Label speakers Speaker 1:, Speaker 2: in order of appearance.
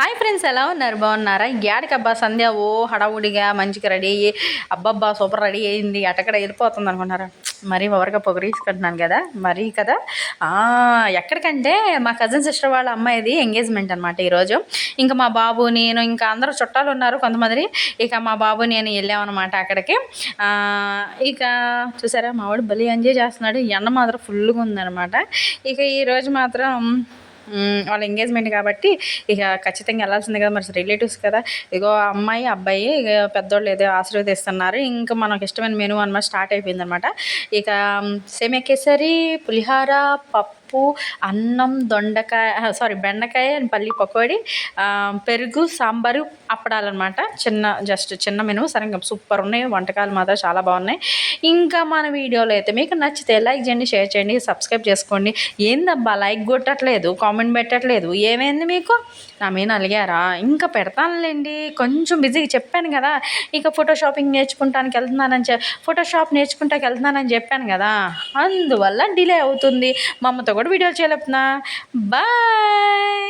Speaker 1: Hi friends ఎలా ఉన్నారు? బాగున్నారా? యాడికి అబ్బా సంధ్య ఓ హడావుడిగా మంచిగా రెడీ అయ్యి అబ్బబ్బా సూపర్ రెడీ అయ్యింది అటక్కడ వెళ్ళిపోతుంది అనుకున్నారా మరీ ఓవర్గా పొగరీసుకుంటున్నాను కదా మరీ కదా? ఎక్కడికంటే మా కజిన్ సిస్టర్ వాళ్ళ అమ్మాయిది ఎంగేజ్మెంట్ అనమాట ఈరోజు. ఇంకా మా బాబు నేను ఇంకా అందరూ చుట్టాలు ఉన్నారు కొంతమంది. ఇక మా బాబు నేను వెళ్ళామన్నమాట అక్కడికి. ఇక చూసారా మావాడు బలి ఎంజాయ్ చేస్తున్నాడు. ఎండ మాత్రం ఫుల్గా ఉందన్నమాట. ఇక ఈరోజు మాత్రం వాళ్ళ ఎంగేజ్మెంట్ కాబట్టి ఇక ఖచ్చితంగా వెళ్ళాల్సిందే కదా మరి రిలేటివ్స్ కదా. ఇగో అమ్మాయి అబ్బాయి ఇక పెద్దోళ్ళు ఏదో ఆశీర్వదిస్తున్నారు. ఇంకా మనకు ఇష్టమైన మెనూ అనమాట స్టార్ట్ అయిపోయింది అనమాట ఇక సేమియా కేసరి పులిహార పప్పు అన్నం దొండకాయ సారీ బెండకాయ అండ్ పల్లి పకోడీ పెరుగు సాంబారు అప్పడాలన్నమాట చిన్న జస్ట్ చిన్న మెను సరే సూపర్ ఉన్నాయి. వంటకాలు మాత్రం చాలా బాగున్నాయి. ఇంకా మన వీడియోలో అయితే మీకు నచ్చితే లైక్ చేయండి షేర్ చేయండి సబ్స్క్రైబ్ చేసుకోండి. ఏందబ్బా లైక్ కొట్టట్లేదు కామెంట్ పెట్టట్లేదు ఏమైంది మీకు? నా మీద అలిగారా? ఇంకా పెడతానులేండి కొంచెం బిజీగా చెప్పాను కదా ఇక ఫోటో షాపింగ్ నేర్చుకుంటానికి వెళ్తున్నానని చె ఫోటోషాప్ నేర్చుకుంటానికి వెళ్తున్నానని చెప్పాను కదా అందువల్ల డిలే అవుతుంది. మా అమ్మతో కూడా వీడియో చేయలేపుతున్నా. బాయ్!